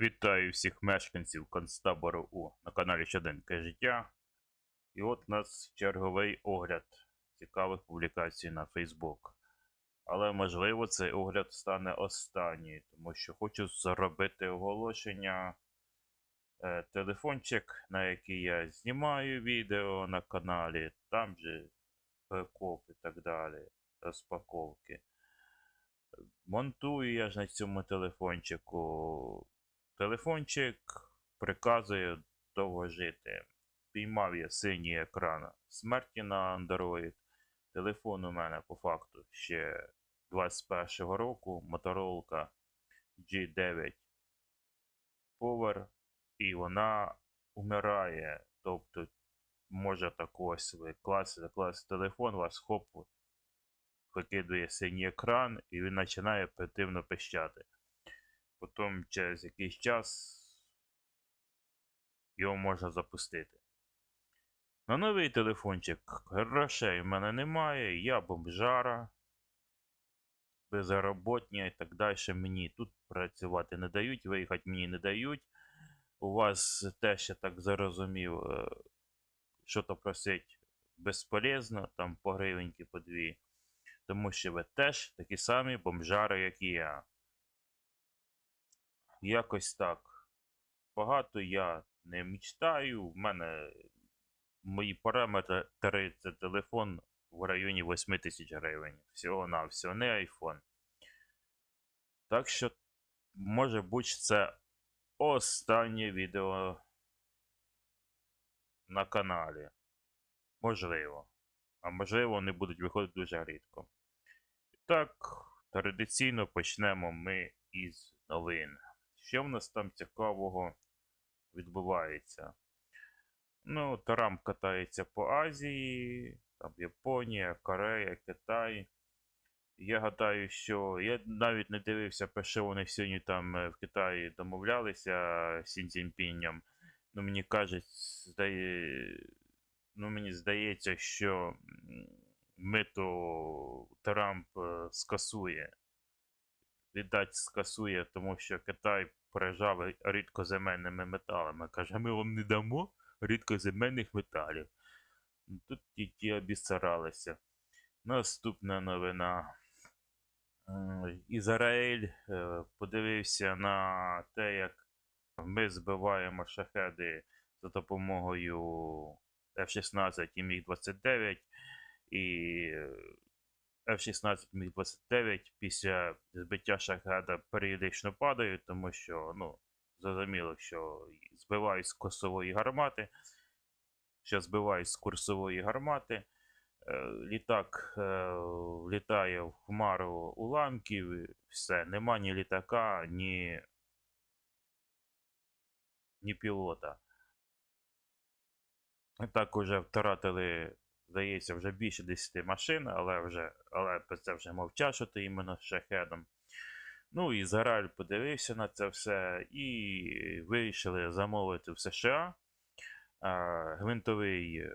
Вітаю всіх мешканців концтабору У на каналі Щоденке життя. І от у нас черговий огляд цікавих публікацій на Facebook. Але можливо цей огляд стане останній, тому що хочу зробити оголошення. Е, телефончик, на який я знімаю відео на каналі, там же прикоп і так далі, розпаковки. Монтую я ж на цьому телефончику. Телефончик приказує довго жити. Піймав я синій екран смерті на Android. Телефон у мене по факту ще 21-го року Motorola G9 Power, і вона умирає. Тобто, може так ось ви класите, закласти телефон, вас хоп, викидує синій екран і він починає оперативно пищати. Потім через якийсь час його можна запустити. На новий телефончик грошей в мене немає, я бомжара, безработня і так далі. Мені тут працювати не дають, виїхати мені не дають. У вас теж, я так зрозумів, е, що то просить безполезно, там по гривеньки по дві. Тому що ви теж такі самі бомжари, як і я. Якось так. Багато я не мечтаю. В мене мої параметри це телефон в районі 8 тисяч гривень. Всього на всього, не iPhone. Так що, може бути, це останнє відео на каналі. Можливо. А можливо, вони будуть виходити дуже рідко. Так, традиційно почнемо ми із новин. Що в нас там цікавого відбувається? Ну, Тарам катається по Азії, там Японія, Корея, Китай. Я гадаю, що я навіть не дивився, про що вони сьогодні там е, в Китаї домовлялися з Сінзінпінням. Ну, мені кажуть, здає... ну, мені здається, що мито Трамп е, скасує. Віддать скасує, тому що Китай поражав рідкоземельними металами. Каже, ми вам не дамо рідкоземельних металів. Тут ті ті обіцаралися. Наступна новина. Ізраїль е, подивився на те, як ми збиваємо шахеди за допомогою F-16 і Міг-29. І F-16 Міг-29 після збиття шахеда періодично падають, тому що, ну, зрозуміло, що збивають з курсової гармати. Що збивають з курсової гармати. Е, літак е, літає в хмару уламків, все, нема ні літака, ні ні пілота. Так уже втратили, здається, вже більше 10 машин, але вже, але це вже мовчашити іменно шахедом. Ну, Ізраїль подивився на це все і вирішили замовити в США гвинтовий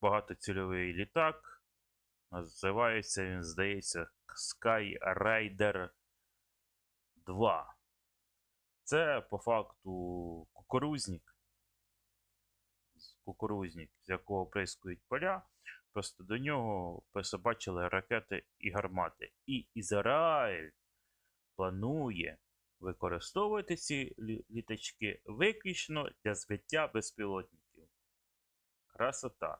багатоцільовий літак. Називається він, здається, Skyrider 2. Це по факту кукурузник, кукурузник, з якого прискують поля. Просто до нього побачили ракети і гармати. І Ізраїль планує використовувати ці літачки виключно для збиття безпілотників. Красота.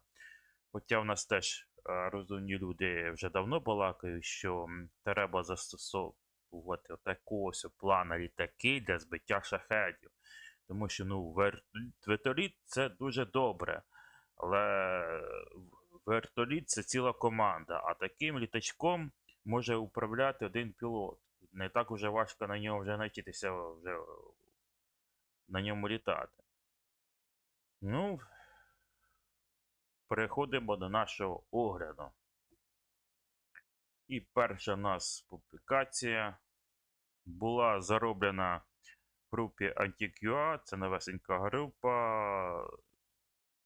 Хоча в нас теж е, розумні люди вже давно балакають, що треба застосовувати такого плана літаки для збиття шахедів. Тому що ну, вертоліт це дуже добре. Але вертоліт це ціла команда, а таким літачком може управляти один пілот. Не так уже важко на нього вже навчитися вже на ньому літати. Ну, переходимо до нашого огляду. І перша у нас публікація була зароблена групі AntiQA. Це новесенька група.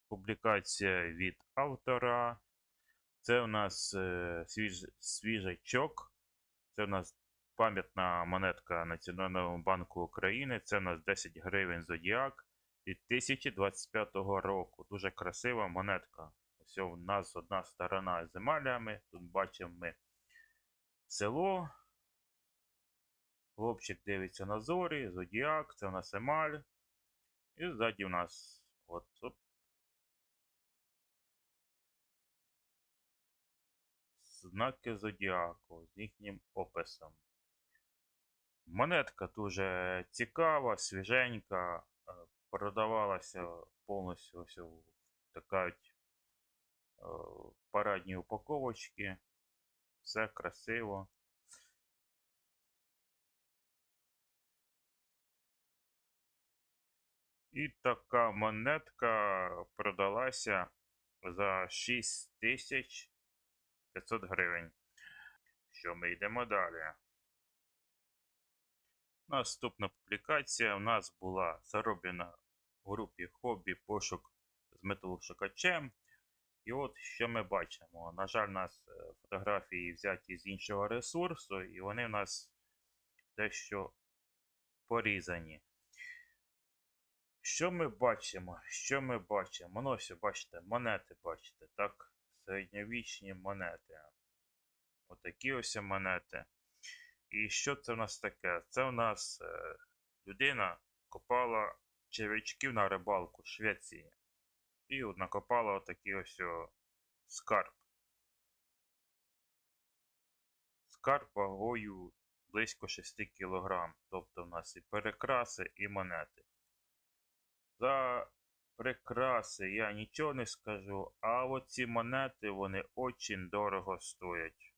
Публікація від автора. Це у нас е, свіж, свіжачок. Це у нас пам'ятна монетка Національного банку України. Це у нас 10 гривень Зодіак від 2025 року. Дуже красива монетка. Ось у нас одна сторона з емалями. Тут бачимо ми село. Хлопчик дивиться на зорі, зодіак, це у нас емаль. І ззаді у нас от, оп, знаки зодіаку з їхнім описом. Монетка дуже цікава, свіженька, е, продавалася повністю ось така е, в парадній упаковочці. Все красиво. І така монетка продалася за 6500 гривень. Що ми йдемо далі? Наступна публікація у нас була зароблена в групі хобі пошук з металошукачем. І от що ми бачимо. На жаль, у нас е, фотографії взяті з іншого ресурсу, і вони у нас дещо порізані. Що ми бачимо? Що ми бачимо? Ну, ось, бачите, монети бачите, так? Середньовічні монети. Отакі ось монети. І що це в нас таке? Це у нас е, людина копала черв'ячків на рибалку в Швеції. І от накопала отакий ось скарб. Скарб вагою близько 6 кг. Тобто в нас і перекраси, і монети. За прикраси я нічого не скажу, а оці монети вони очень дорого стоять.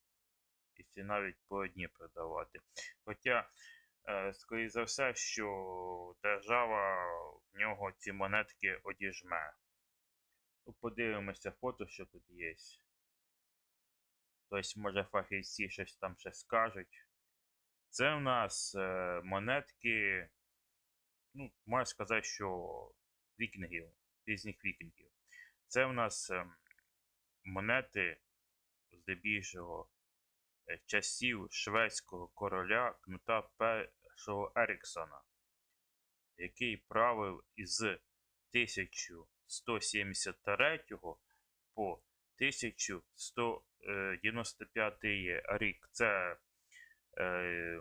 Якщо навіть по одній продавати. Хоча, е, скоріше за все, що держава в нього ці монетки одіжме. Ну, подивимося фото, що тут є. Тобто, може, фахівці щось там ще скажуть. Це в нас е, монетки, ну, можна сказати, що вікінгів, різних вікінгів. Це в нас е, монети, здебільшого, е, часів шведського короля Кнута першого Еріксона, який правив із 1173 по 1195 рік. Це е,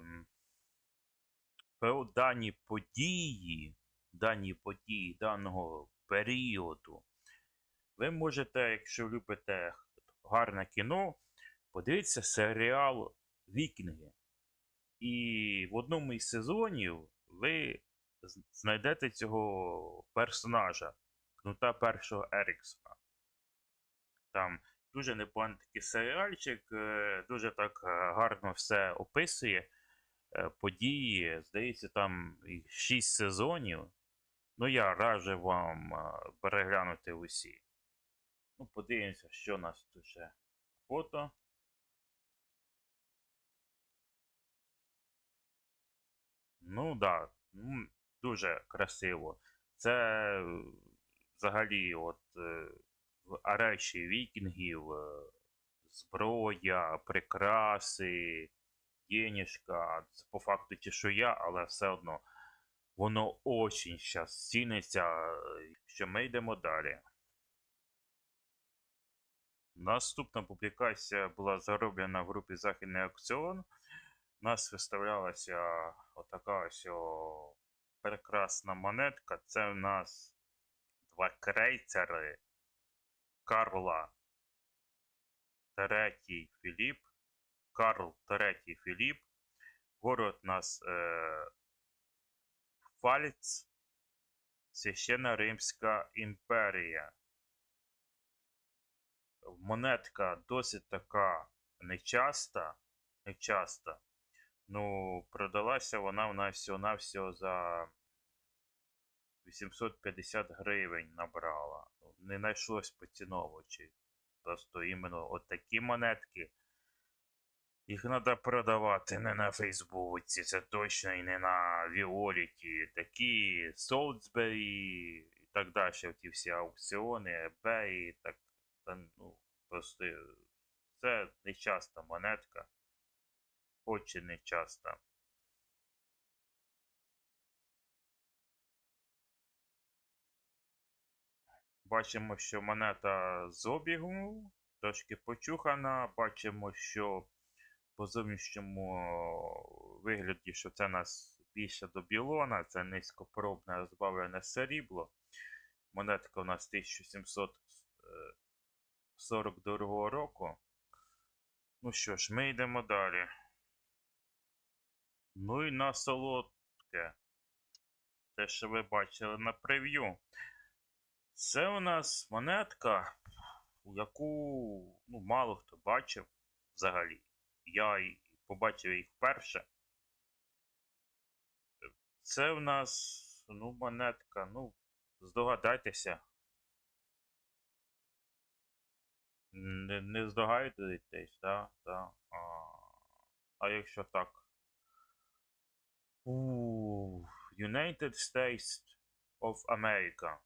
про дані події, дані події даного періоду. Ви можете, якщо любите гарне кіно, подивитися серіал Вікінги. І в одному із сезонів ви знайдете цього персонажа, кнута першого Еріксона. Там дуже непоганий такий серіальчик, е, дуже так е, гарно все описує. Е, Події, здається, там 6 сезонів. Ну, я раджу вам е, переглянути усі. Ну, подивимося, що у нас тут ще фото. Ну, да, дуже красиво. Це е, взагалі, от в ареші вікінгів, зброя, прикраси, денежка. Це по факту чешуя, але все одно воно очень зараз ціниться, що ми йдемо далі. Наступна публікація була зароблена в групі Західний аукціон. У нас виставлялася отака ось о, прекрасна монетка. Це у нас два крейцери Карла Третій Філіп. Карл Третій Філіп. Город нас е, Фальц. Священна Римська імперія. Монетка досить така нечаста. Нечаста. Ну, продалася вона в нас всього-навсього за 850 гривень набрала. Ну, Не знайшлось поціновувачів. Просто іменно от такі монетки. Їх треба продавати не на Фейсбуці, це точно і не на Віоліті. Такі Солсбері і так далі. Ті всі аукціони, eBay, так, та, ну, просто це нечаста монетка. Очень не часто. Бачимо, що монета з обігу, трошки почухана. Бачимо, що по зовнішньому вигляді, що це нас більше до білона, це низькопробне розбавлене срібло. Монетка у нас 1742 року. Ну що ж, ми йдемо далі. Ну і на солодке. Те, що ви бачили на прев'ю. Це у нас монетка, яку ну, мало хто бачив взагалі. Я побачив їх вперше. Це в нас, ну, монетка, ну, здогадайтеся. Не, не здогадуєтесь, так? Да? А, а якщо так? У United States of America.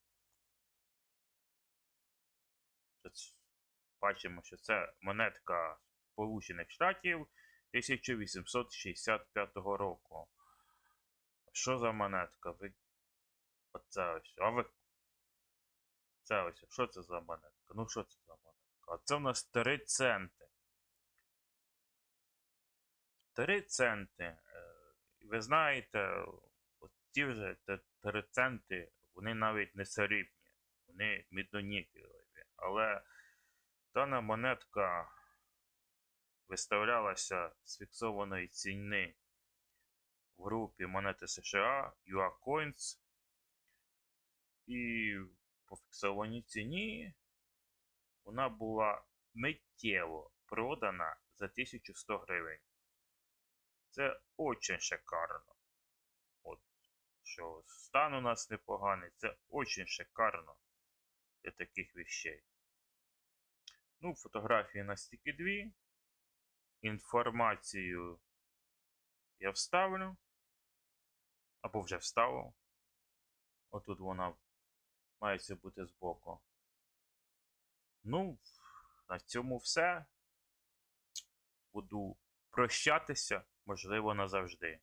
Бачимо, що це монетка Сполучених Штатів 1865 року. Що за монетка? Ви... Оце ось. А ви. Це ось. Що це за монетка? Ну що це за монетка? А це в нас 3 центи. 3 центи. Е, Ви знаєте, ті вже 3 центи, вони навіть не срібні, вони мідонікелеві. Але дана монетка виставлялася з фіксованої ціни в групі монети США UA Coins. І по фіксованій ціні вона була миттєво продана за 1100 гривень. Це очень шикарно. От, що стан у нас непоганий, це очень шикарно для таких вещей. Ну, фотографії на стільки дві. Інформацію я вставлю. Або вже вставив. Отут вона має бути збоку. Ну, на цьому все. Буду прощатися, можливо, назавжди.